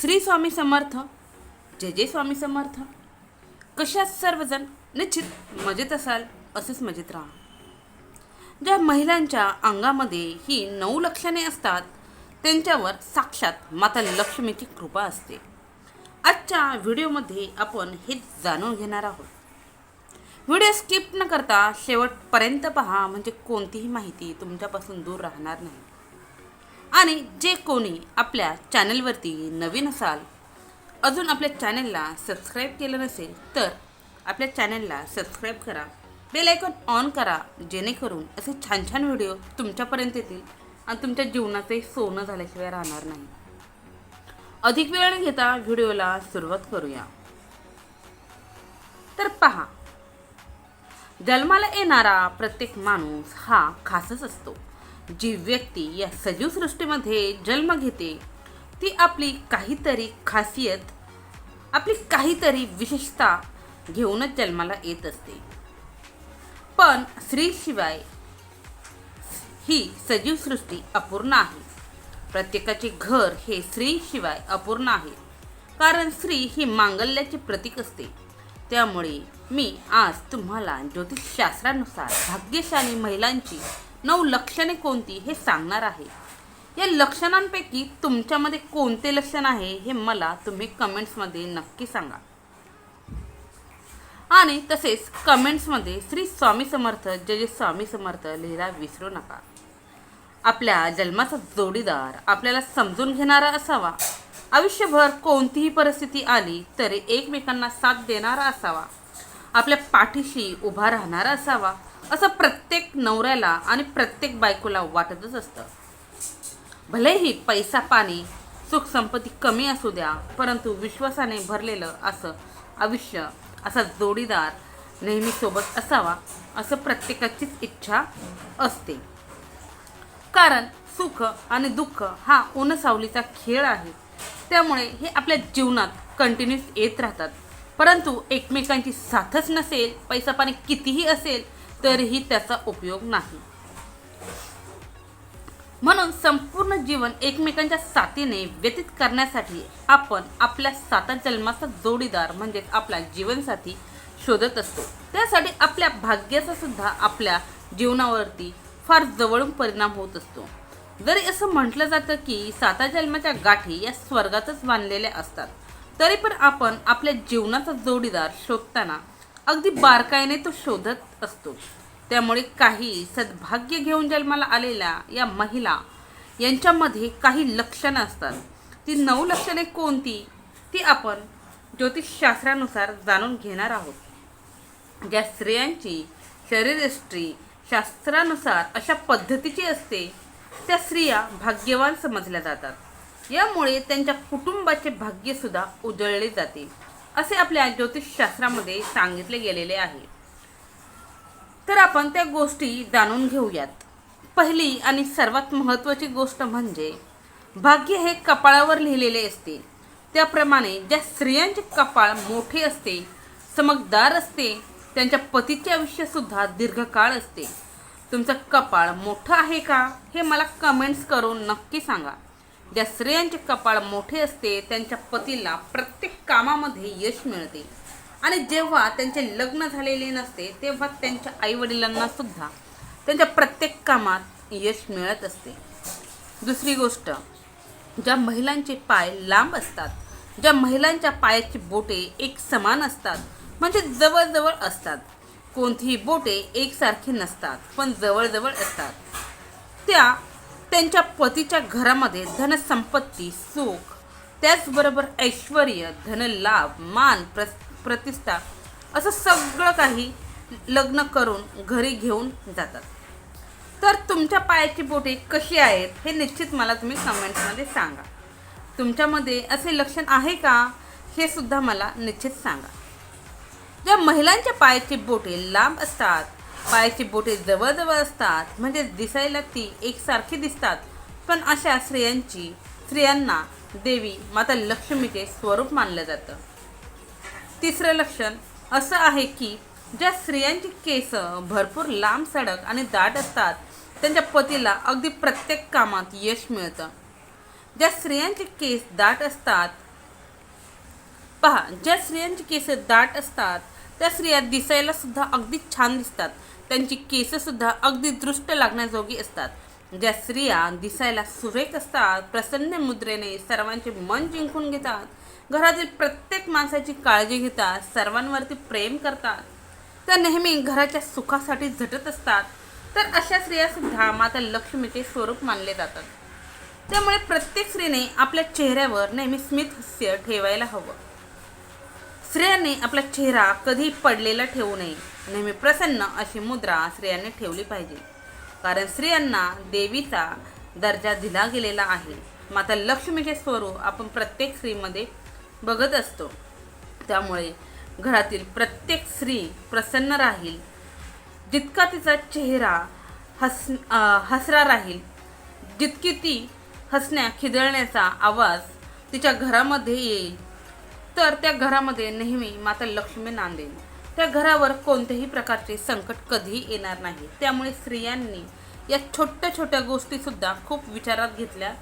श्री स्वामी समर्थ जय जय स्वामी समर्थ. कशात सर्वजण निश्चित मजेत असाल असेच मजेत राहा. ज्या महिलांच्या अंगामध्ये ही नऊ लक्षणे असतात त्यांच्यावर साक्षात माता लक्ष्मीची कृपा असते. आजच्या व्हिडिओमध्ये आपण हे जाणून घेणार आहोत. व्हिडिओ स्किप न करता शेवटपर्यंत पहा म्हणजे कोणतीही माहिती तुमच्यापासून दूर राहणार नाही. आणि जे कोणी आपल्या चॅनलवरती नवीन असाल अजून आपल्या चॅनलला सबस्क्राईब केलं नसेल तर आपल्या चॅनलला सबस्क्राईब करा बेल आयकॉन ऑन करा जेणेकरून असे छान छान व्हिडिओ तुमच्यापर्यंत येतील आणि तुमच्या जीवनाचे सोनं झाल्याशिवाय राहणार नाही. अधिक वेळ न घेता व्हिडिओला सुरुवात करूया. तर पहा जन्माला येणारा प्रत्येक माणूस हा खासच असतो. जी व्यक्ती या सजीव सृष्टीमध्ये जन्म घेते ती आपली काहीतरी खासियत आपली काहीतरी विशेषता घेऊनच जन्माला येत असते. पण स्त्रीशिवाय ही सजीव सृष्टी अपूर्ण आहे. प्रत्येकाचे घर हे स्त्रीशिवाय अपूर्ण आहे. कारण स्त्री ही मांगल्याचे प्रतीक असते. त्यामुळे मी आज तुम्हाला ज्योतिषशास्त्रानुसार भाग्यशाली महिलांची नऊ लक्षणे कोणती हे सांगणार आहे. या लक्षणांपैकी तुमच्यामध्ये कोणते लक्षण आहे हे मला तुम्ही कमेंट्समध्ये नक्की सांगा. आणि तसेच कमेंट्समध्ये श्री स्वामी समर्थ जय जय स्वामी समर्थ लिहायला विसरू नका. आपल्या जन्माचा जोडीदार आपल्याला समजून घेणारा असावा. आयुष्यभर कोणतीही परिस्थिती आली तरी एकमेकांना साथ देणारा असावा. आपल्या पाठीशी उभा राहणारा असावा. असं प्रत्येक नवऱ्याला आणि प्रत्येक बायकोला वाटतच असतं. भलेही पैसा पाणी सुखसंपत्ती कमी असू द्या परंतु विश्वासाने भरलेलं असं आयुष्य असा जोडीदार नेहमीसोबत असावा असं प्रत्येकाचीच इच्छा असते. कारण सुख आणि दुःख हा ऊनसावलीचा खेळ आहे. त्यामुळे हे आपल्या जीवनात कंटिन्यूस येत राहतात. परंतु एकमेकांची साथच नसेल पैसा पाणी कितीही असेल तरीही त्याचा उपयोग नाही. म्हणून संपूर्ण जीवन एकमेकांच्या साथीने व्यतीत करण्यासाठी आपण आपल्या साता जन्माचा जोडीदार म्हणजेच आपला जीवनसाथी शोधत असतो. त्यासाठी आपल्या भाग्याचा सुद्धा आपल्या जीवनावरती फार जवळून परिणाम होत असतो. जरी असं म्हटलं जातं की साता जन्माच्या गाठी या स्वर्गातच बांधलेल्या असतात तरी पण आपण आपल्या जीवनाचा जोडीदार शोधताना अगदी बारकाईने तो शोधत असतो. त्यामुळे काही सद्भाग्य घेऊन जन्माला आलेल्या या महिला यांच्यामध्ये काही लक्षणं असतात. ती नऊ लक्षणे कोणती? ती आपण ज्योतिषशास्त्रानुसार जाणून घेणार आहोत. ज्या स्त्रियांची शरीरयष्टी शास्त्रानुसार अशा पद्धतीची असते त्या स्त्रिया भाग्यवान समजल्या जातात. यामुळे त्यांच्या कुटुंबाचे भाग्यसुद्धा उजळले जाते. असे आपल्या ज्योतिषशास्त्रामध्ये सांगितले गेलेले आहे. तर आपण त्या गोष्टी जाणून घेऊयात. पहिली आणि सर्वात महत्त्वाची गोष्ट म्हणजे भाग्य हे कपाळावर लिहिलेले असते. त्याप्रमाणे ज्या स्त्रियांचे कपाळ मोठे असते चमकदार असते त्यांच्या पतीचे आयुष्यसुद्धा दीर्घकाळ असते. तुमचं कपाळ मोठं आहे का हे मला कमेंट्स करून नक्की सांगा. ज्या स्त्रियांचे कपाळ मोठे असते त्यांच्या पतीला प्रत्येक कामामध्ये यश मिळते. आणि जेव्हा त्यांचे लग्न झालेले नसते तेव्हा त्यांच्या आईवडिलांना सुद्धा त्यांच्या प्रत्येक कामात यश मिळत असते. दुसरी गोष्ट ज्या महिलांचे पाय लांब असतात ज्या महिलांच्या पायाची बोटे एक समान असतात म्हणजे जवळजवळ असतात. कोणतीही बोटे एकसारखी नसतात पण जवळजवळ असतात. त्या त्यांच्या पतीच्या घरामध्ये धनसंपत्ती सुख त्याचबरोबर ऐश्वर धनलाभ मान प्र प्रतिष्ठा असं सगळं काही लग्न करून घरी घेऊन जातात. तर तुमच्या पायाची बोटे कशी आहेत हे निश्चित मला तुम्ही कमेंट्समध्ये सांगा. तुमच्यामध्ये असे लक्षण आहे का? हे सुद्धा मला निश्चित सांगा. ज्या महिलांच्या पायाची बोटे लांब असतात पायाची बोटे जवळजवळ असतात. म्हणजे दिसायला ती एकसारखी दिसतात. पण अशा स्त्रियांची स्त्रियांना देवी माता लक्ष्मीचे स्वरूप मानलं जातं. तिसरं लक्षण असं आहे की ज्या स्त्रियांची केस भरपूर लांब सडक आणि दाट असतात त्यांच्या पतीला अगदी प्रत्येक कामात यश मिळतं. ज्या स्त्रियांचे केस दाट असतात पहा ज्या स्त्रियांची केस दाट असतात त्या स्त्रिया दिसायला सुद्धा अगदी छान दिसतात. त्यांची केससुद्धा अगदी दृष्ट लागण्याजोगी असतात. ज्या स्त्रिया दिसायला सुरेख असतात प्रसन्न मुद्रेने सर्वांचे मन जिंकून घेतात घरातील प्रत्येक माणसाची काळजी घेतात सर्वांवरती प्रेम करतात त्या नेहमी घराच्या सुखासाठी झटत असतात तर अशा स्त्रियासुद्धा माता लक्ष्मीचे स्वरूप मानले जातात. त्यामुळे प्रत्येक स्त्रीने आपल्या चेहऱ्यावर नेहमी स्मित हास्य ठेवायला हवं. स्त्रियांनी आपला चेहरा कधी पडलेला ठेवू नये. नेहमी प्रसन्न अशी मुद्रा स्त्रियांनी ठेवली पाहिजे. कारण स्त्रियांना देवीचा दर्जा दिला गेलेला आहे. माता लक्ष्मीचे स्वरूप आपण प्रत्येक स्त्रीमध्ये बघत असतो. त्यामुळे घरातील प्रत्येक स्त्री प्रसन्न राहील. जितका तिचा चेहरा हस हसरा राहील जितकी ती हसण्या खिदळण्याचा आवाज तिच्या घरामध्ये येईल. तर त्या घरामध्ये नेहमी माता लक्ष्मी नांदेल त्या घरावर कोणत्याही प्रकारचे संकट कधीही येणार नाही. त्यामुळे स्त्रियांनी या छोट्या छोट्या गोष्टीसुद्धा खूप विचारात घेतल्या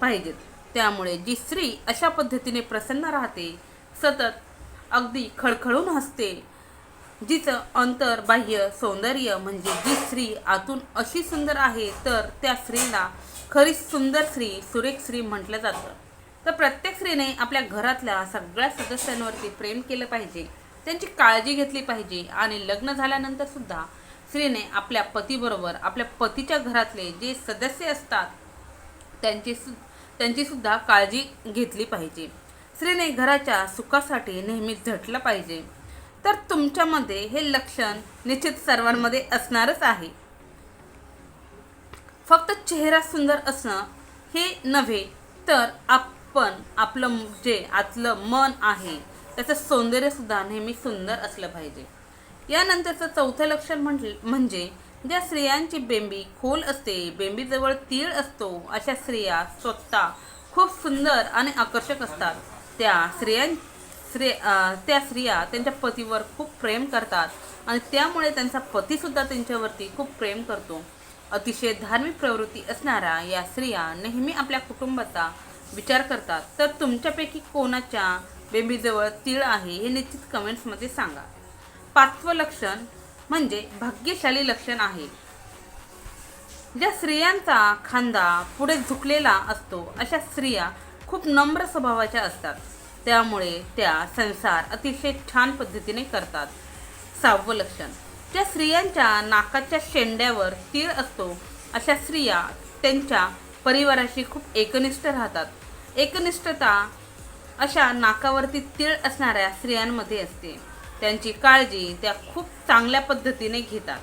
पाहिजेत. त्यामुळे जी स्त्री अशा पद्धतीने प्रसन्न राहते सतत अगदी खळखळून हसते जिचं अंतर बाह्य सौंदर्य म्हणजे जी स्त्री आतून अशी सुंदर आहे तर त्या स्त्रीला खरी सुंदर स्त्री सुरेख स्त्री म्हटलं जातं. तर प्रत्येक स्त्रीने आपल्या घरातल्या सगळ्या सदस्यांवरती प्रेम केलं पाहिजे त्यांची काळजी घेतली पाहिजे आणि लग्न झाल्यानंतर सुद्धा स्त्रीने आपल्या पतीबरोबर आपल्या पतीच्या घरातले जे सदस्य असतात त्यांची सु त्यांचीसुद्धा काळजी घेतली पाहिजे. स्त्रीने घराच्या सुखासाठी नेहमी झटलं पाहिजे. तर तुमच्यामध्ये हे लक्षण निश्चित सर्वांमध्ये असणारच आहे. फक्त चेहरा सुंदर असणं हे नव्हे तर आप आपण आपलं जे आतलं मन आहे त्याचं सौंदर्यसुद्धा नेहमी सुंदर असलं पाहिजे. यानंतरचं चौथं लक्षण म्हटलं म्हणजे ज्या स्त्रियांची बेंबी खोल असते बेंबीजवळ तीळ असतो अशा स्त्रिया स्वतः खूप सुंदर आणि आकर्षक असतात. त्या स्त्रियां स्त्री त्या स्त्रिया त्यांच्या पतीवर खूप प्रेम करतात आणि त्यामुळे त्यांचा पतीसुद्धा त्यांच्यावरती खूप प्रेम करतो. अतिशय धार्मिक प्रवृत्ती असणाऱ्या या स्त्रिया नेहमी आपल्या कुटुंबाचा विचार करतात. तर तुमच्यापैकी कोणाच्या बेबीजवळ तीळ आहे हे निश्चित कमेंट्समध्ये सांगा. पाचवं लक्षण म्हणजे भाग्यशाली लक्षण आहे. ज्या स्त्रियांचा खांदा पुढे झुकलेला असतो अशा स्त्रिया खूप नम्र स्वभावाच्या असतात. त्यामुळे त्या संसार अतिशय छान पद्धतीने करतात. सहावं लक्षण. ज्या स्त्रियांच्या नाकाच्या शेंड्यावर तीळ असतो अशा स्त्रिया त्यांच्या परिवाराशी खूप एकनिष्ठ राहतात. एकनिष्ठता अशा नाकावरती तीळ असणाऱ्या स्त्रियांमध्ये असते. त्यांची काळजी त्या खूप चांगल्या पद्धतीने घेतात.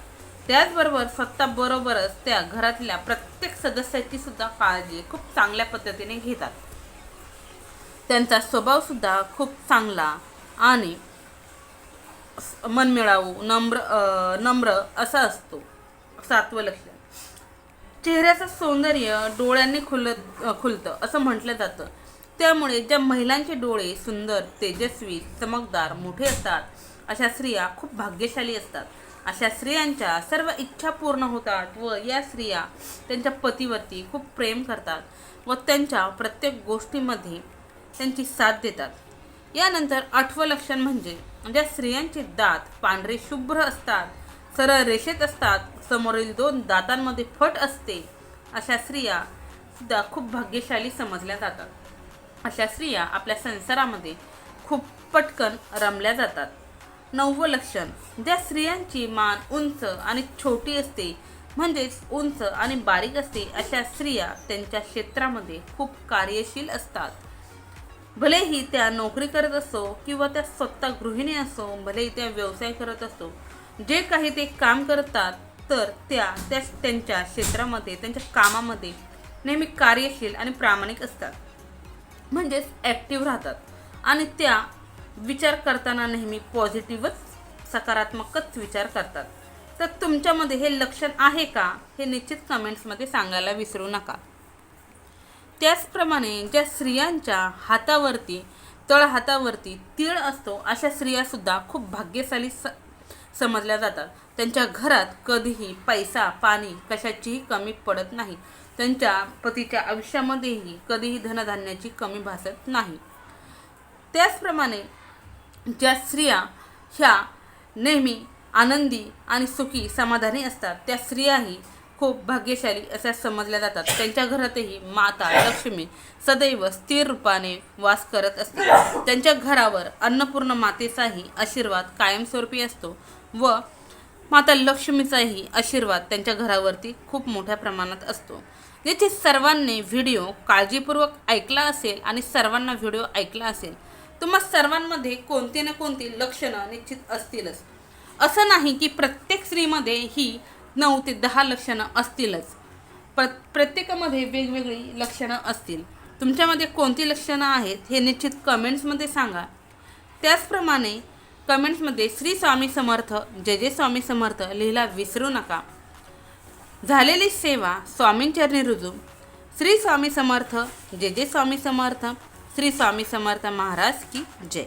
त्याचबरोबर स्वतःबरोबरच त्या घरातल्या प्रत्येक सदस्याची सुद्धा काळजी खूप चांगल्या पद्धतीने घेतात. त्यांचा स्वभाव सुद्धा खूप चांगला आणि मनमिळावू नम्र नम्र असा असतो. सातवं लक्ष. चेहऱ्याचं सौंदर्य डोळ्यांनी खुलत खुलतं असं म्हटलं जातं. त्यामुळे ज्या महिलांचे डोळे सुंदर तेजस्वी चमकदार मोठे असतात अशा स्त्रिया खूप भाग्यशाली असतात. अशा स्त्रियांच्या सर्व इच्छा पूर्ण होतात व या स्त्रिया त्यांच्या पतीवरती खूप प्रेम करतात व त्यांच्या प्रत्येक गोष्टीमध्ये त्यांची साथ देतात. यानंतर आठवं लक्षण म्हणजे ज्या स्त्रियांचे दात पांढरे शुभ्र असतात सरळ रेषेत असतात समोरील दोन दातांमध्ये फट असते अशा स्त्रिया सुद्धा खूप भाग्यशाली समजल्या जातात. अशा स्त्रिया आपल्या संसारामध्ये खूप पटकन रमल्या जातात. नववं लक्षण ज्या स्त्रियांची मान उंच आणि छोटी असते म्हणजेच उंच आणि बारीक असते अशा स्त्रिया त्यांच्या क्षेत्रामध्ये खूप कार्यशील असतात. भलेही त्या नोकरी करत असो किंवा त्या स्वतः गृहिणी असो भलेही त्या व्यवसाय करत असो जे काही ते काम करतात तर त्या त्या त्यांच्या क्षेत्रामध्ये त्यांच्या कामामध्ये नेहमी कार्यशील आणि प्रामाणिक असतात. म्हणजेच ॲक्टिव्ह राहतात. आणि त्या विचार करताना नेहमी पॉझिटिव्हच सकारात्मकच विचार करतात. तर तुमच्यामध्ये हे लक्षण आहे का? हे निश्चित कमेंट्समध्ये सांगायला विसरू नका. त्याचप्रमाणे ज्या स्त्रियांच्या हातावरती तळ हातावरती तीळ असतो अशा स्त्रियासुद्धा खूप भाग्यशाली स समजल्या जातात. त्यांच्या घरात कधीही पैसा पाणी कशाचीही कमी पडत नाही. त्यांच्या पतीच्या आयुष्यामध्येही कधीही धनधान्याची कमी भासत नाही. त्याचप्रमाणे ज्या स्त्रिया ह्या नेहमी आनंदी आणि सुखी समाधानी असतात त्या स्त्रियाही खूप भाग्यशाली अशा समजल्या जातात. त्यांच्या घरातही माता लक्ष्मी सदैव स्थिर रूपाने वास करत असते त्यांच्या घरावर अन्नपूर्ण मातेचाही आशीर्वाद कायमस्वरूपी असतो. व माता लक्ष्मीचाही आशीर्वाद त्यांच्या घरावरती खूप मोठ्या प्रमाणात असतो. जेथे सर्वांनी व्हिडिओ काळजीपूर्वक ऐकला असेल आणि सर्वांना व्हिडिओ ऐकला असेल तुम्हा सर्वांमध्ये कोणती ना कोणती लक्षणं निश्चित असतीलच. असं नाही की प्रत्येक स्त्रीमध्ये ही नऊ ते दहा लक्षणं असतीलच. प्र प्रत्येकामध्ये वेगवेगळी लक्षणं असतील. तुमच्यामध्ये कोणती लक्षणं आहेत हे निश्चित कमेंट्समध्ये सांगा. त्याचप्रमाणे कमेंट्समध्ये श्री स्वामी समर्थ जय जय स्वामी समर्थ लिहिला विसरू नका. झालेली सेवा स्वामींचरणी रुजू. श्री स्वामी समर्थ जय जय स्वामी समर्थ श्री स्वामी समर्थ महाराज की जय.